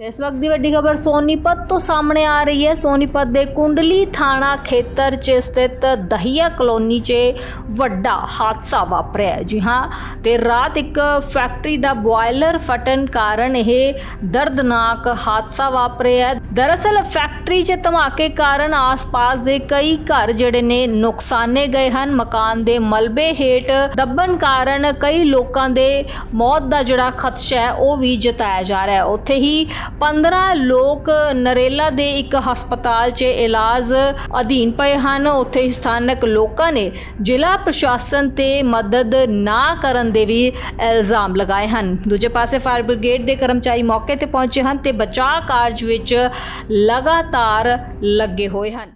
ਇਸ ਵਕਤ ਦੀ ਵੱਡੀ ਖਬਰ ਸੋਨੀਪਤ ਤੋਂ ਸਾਹਮਣੇ ਆ ਰਹੀ ਹੈ। ਸੋਨੀਪਤ ਦੇ ਕੁੰਡਲੀ ਥਾਣਾ ਖੇਤਰ 'ਚ ਸਥਿਤ ਦਹੀਆ ਕਲੋਨੀ 'ਚ ਵੱਡਾ ਹਾਦਸਾ ਵਾਪਰਿਆ ਜੀ ਹਾਂ, ਤੇ ਰਾਤ ਇੱਕ ਫੈਕਟਰੀ ਦਾ ਬੋਇਲਰ ਫਟਣ ਕਾਰਨ ਇਹ ਦਰਦਨਾਕ ਹਾਦਸਾ ਵਾਪਰਿਆ ਦਰਅਸਲ ਫੈਕਟਰੀ 'ਚ ਧਮਾਕੇ ਕਾਰਨ ਆਸ-ਪਾਸ ਦੇ ਕਈ ਘਰ ਜਿਹੜੇ ਨੇ ਨੁਕਸਾਨੇ ਗਏ ਹਨ। ਮਕਾਨ ਦੇ ਮਲਬੇ ਹੇਠ ਦੱਬਣ ਕਾਰਨ ਕਈ ਲੋਕਾਂ ਦੇ ਮੌਤ ਦਾ ਜਿਹੜਾ ਖਦਸ਼ਾ ਹੈ, ਉਹ ਵੀ ਜਤਾਇਆ ਜਾ ਰਿਹਾ ਹੈ। ਉੱਥੇ ਹੀ 15 ਲੋਕ ਨਰੇਲਾ ਦੇ ਇੱਕ ਹਸਪਤਾਲ 'ਚ ਇਲਾਜ ਅਧੀਨ ਪਏ ਹਨ। ਉੱਥੇ ਸਥਾਨਕ ਲੋਕਾਂ ਨੇ ਜ਼ਿਲ੍ਹਾ ਪ੍ਰਸ਼ਾਸਨ ਤੇ ਮਦਦ ਨਾ ਕਰਨ ਦੇ ਵੀ ਇਲਜ਼ਾਮ ਲਗਾਏ ਹਨ। ਦੂਜੇ ਪਾਸੇ ਫਾਇਰ ਬ੍ਰਿਗੇਡ ਦੇ ਕਰਮਚਾਰੀ ਮੌਕੇ ਤੇ ਪਹੁੰਚੇ ਹਨ ਤੇ ਬਚਾਅ ਕਾਰਜ ਵਿੱਚ ਲਗਾਤਾਰ ਲੱਗੇ ਹੋਏ ਹਨ।